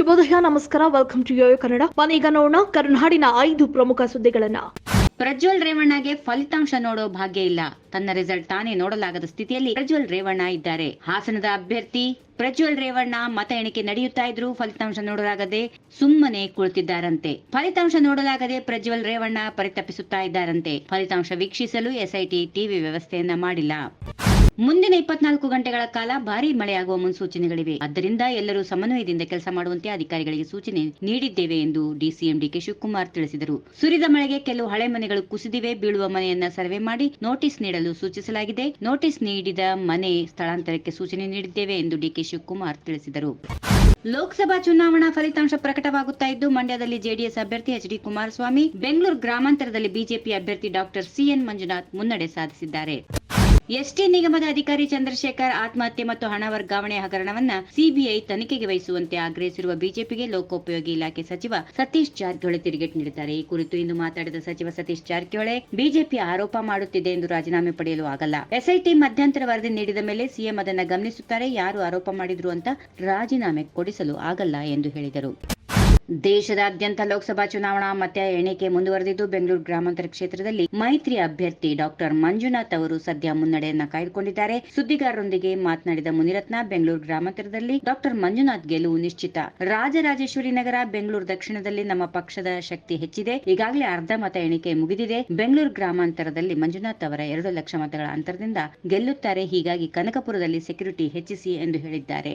ಶುಭೋದಯ ನಮಸ್ಕಾರ. Welcome to Yoyo Kannada ಮನೀಗ ನೋಡೋಣ ಕರುನಾಡಿನ ಐದು ಪ್ರಮುಖ ಸುದ್ದಿಗಳನ್ನ. ಪ್ರಜ್ವಲ್ ರೇವಣ್ಣಗೆ ಫಲಿತಾಂಶ ನೋಡೋ ಭಾಗ್ಯ ಇಲ್ಲ. ತನ್ನ ರಿಸಲ್ಟ್ ತಾನೇ ನೋಡಲಾಗದ ಸ್ಥಿತಿಯಲ್ಲಿ ಪ್ರಜ್ವಲ್ ರೇವಣ್ಣ ಇದ್ದಾರೆ. ಹಾಸನದ ಅಭ್ಯರ್ಥಿ ಪ್ರಜ್ವಲ್ ರೇವಣ್ಣ ಮತ ಎಣಿಕೆ ನಡೆಯುತ್ತಾ ಇದ್ರು ಫಲಿತಾಂಶ ನೋಡಲಾಗದೆ ಸುಮ್ಮನೆ ಕುಳಿತಿದ್ದಾರಂತೆ. ಫಲಿತಾಂಶ ನೋಡಲಾಗದೆ ಪ್ರಜ್ವಲ್ ರೇವಣ್ಣ ಪರಿತಪಿಸುತ್ತಾ ಇದ್ದಾರಂತೆ. ಫಲಿತಾಂಶ ವೀಕ್ಷಿಸಲು ಎಸ್ಐಟಿ ಟಿವಿ ವ್ಯವಸ್ಥೆಯನ್ನ ಮಾಡಿಲ್ಲ. ಮುಂದಿನ ಇಪ್ಪತ್ನಾಲ್ಕು ಗಂಟೆಗಳ ಕಾಲ ಭಾರೀ ಮಳೆಯಾಗುವ ಮುನ್ಸೂಚನೆಗಳಿವೆ. ಆದ್ದರಿಂದ ಎಲ್ಲರೂ ಸಮನ್ವಯದಿಂದ ಕೆಲಸ ಮಾಡುವಂತೆ ಅಧಿಕಾರಿಗಳಿಗೆ ಸೂಚನೆ ನೀಡಿದ್ದೇವೆ ಎಂದು ಡಿಸಿಎಂ ಡಿಕೆ ಶಿವಕುಮಾರ್ ತಿಳಿಸಿದರು. ಸುರಿದ ಮಳೆಗೆ ಕೆಲವು ಹಳೆ ಮನೆಗಳು ಕುಸಿದಿವೆ. ಬೀಳುವ ಮನೆಯನ್ನ ಸರ್ವೆ ಮಾಡಿ ನೋಟಿಸ್ ನೀಡಲು ಸೂಚಿಸಲಾಗಿದೆ. ನೋಟಿಸ್ ನೀಡಿದ ಮನೆ ಸ್ಥಳಾಂತರಕ್ಕೆ ಸೂಚನೆ ನೀಡಿದ್ದೇವೆ ಎಂದು ಡಿಕೆ ಶಿವಕುಮಾರ್ ತಿಳಿಸಿದರು. ಲೋಕಸಭಾ ಚುನಾವಣಾ ಫಲಿತಾಂಶ ಪ್ರಕಟವಾಗುತ್ತಾ ಇದ್ದು, ಮಂಡ್ಯದಲ್ಲಿ ಜೆಡಿಎಸ್ ಅಭ್ಯರ್ಥಿ ಎಚ್ ಡಿ ಕುಮಾರಸ್ವಾಮಿ, ಬೆಂಗಳೂರು ಗ್ರಾಮಾಂತರದಲ್ಲಿ ಬಿಜೆಪಿ ಅಭ್ಯರ್ಥಿ ಡಾಕ್ಟರ್ ಸಿಎನ್ ಮಂಜುನಾಥ್ ಮುನ್ನಡೆ ಸಾಧಿಸಿದ್ದಾರೆ. ಎಸ್ಟಿ ನಿಗಮದ ಅಧಿಕಾರಿ ಚಂದ್ರಶೇಖರ್ ಆತ್ಮಹತ್ಯೆ ಮತ್ತು ಹಣ ವರ್ಗಾವಣೆ ಹಗರಣವನ್ನ ಸಿಬಿಐ ತನಿಖೆಗೆ ವಹಿಸುವಂತೆ ಆಗ್ರಹಿಸಿರುವ ಬಿಜೆಪಿಗೆ ಲೋಕೋಪಯೋಗಿ ಇಲಾಖೆ ಸಚಿವ ಸತೀಶ್ ಜಾರಕಿಹೊಳಿ ತಿರುಗೇಟು ನೀಡಿದ್ದಾರೆ. ಈ ಕುರಿತು ಇಂದು ಮಾತಾಡಿದ ಸಚಿವ ಸತೀಶ್ ಜಾರಕಿಹೊಳಿ, ಬಿಜೆಪಿ ಆರೋಪ ಮಾಡುತ್ತಿದೆ ಎಂದು ರಾಜೀನಾಮೆ ಪಡೆಯಲು ಆಗಲ್ಲ. ಎಸ್ಐಟಿ ಮಧ್ಯಂತರ ವರದಿ ನೀಡಿದ ಮೇಲೆ ಸಿಎಂ ಅದನ್ನ ಗಮನಿಸುತ್ತಾರೆ. ಯಾರು ಆರೋಪ ಮಾಡಿದ್ರು ಅಂತ ರಾಜೀನಾಮೆ ಕೊಡಿಸಲು ಆಗಲ್ಲ ಎಂದು ಹೇಳಿದರು. ದೇಶದಾದ್ಯಂತ ಲೋಕಸಭಾ ಚುನಾವಣಾ ಮತ ಎಣಿಕೆ ಮುಂದುವರೆದಿದ್ದು ಬೆಂಗಳೂರು ಗ್ರಾಮಾಂತರ ಕ್ಷೇತ್ರದಲ್ಲಿ ಮೈತ್ರಿ ಅಭ್ಯರ್ಥಿ ಡಾಕ್ಟರ್ ಮಂಜುನಾಥ್ ಅವರು ಸದ್ಯ ಮುನ್ನಡೆಯನ್ನ ಕಾಯ್ದುಕೊಂಡಿದ್ದಾರೆ. ಸುದ್ದಿಗಾರರೊಂದಿಗೆ ಮಾತನಾಡಿದ ಮುನಿರತ್ನ, ಬೆಂಗಳೂರು ಗ್ರಾಮಾಂತರದಲ್ಲಿ ಡಾಕ್ಟರ್ ಮಂಜುನಾಥ್ ಗೆಲುವು ನಿಶ್ಚಿತ. ರಾಜರಾಜೇಶ್ವರಿ ನಗರ, ಬೆಂಗಳೂರು ದಕ್ಷಿಣದಲ್ಲಿ ನಮ್ಮ ಪಕ್ಷದ ಶಕ್ತಿ ಹೆಚ್ಚಿದೆ. ಈಗಾಗಲೇ ಅರ್ಧ ಮತ ಎಣಿಕೆ ಮುಗಿದಿದೆ. ಬೆಂಗಳೂರು ಗ್ರಾಮಾಂತರದಲ್ಲಿ ಮಂಜುನಾಥ್ ಅವರ ಎರಡು ಲಕ್ಷ ಮತಗಳ ಅಂತರದಿಂದ ಗೆಲ್ಲುತ್ತಾರೆ. ಹೀಗಾಗಿ ಕನಕಪುರದಲ್ಲಿ ಸೆಕ್ಯೂರಿಟಿ ಹೆಚ್ಚಿಸಿ ಎಂದು ಹೇಳಿದ್ದಾರೆ.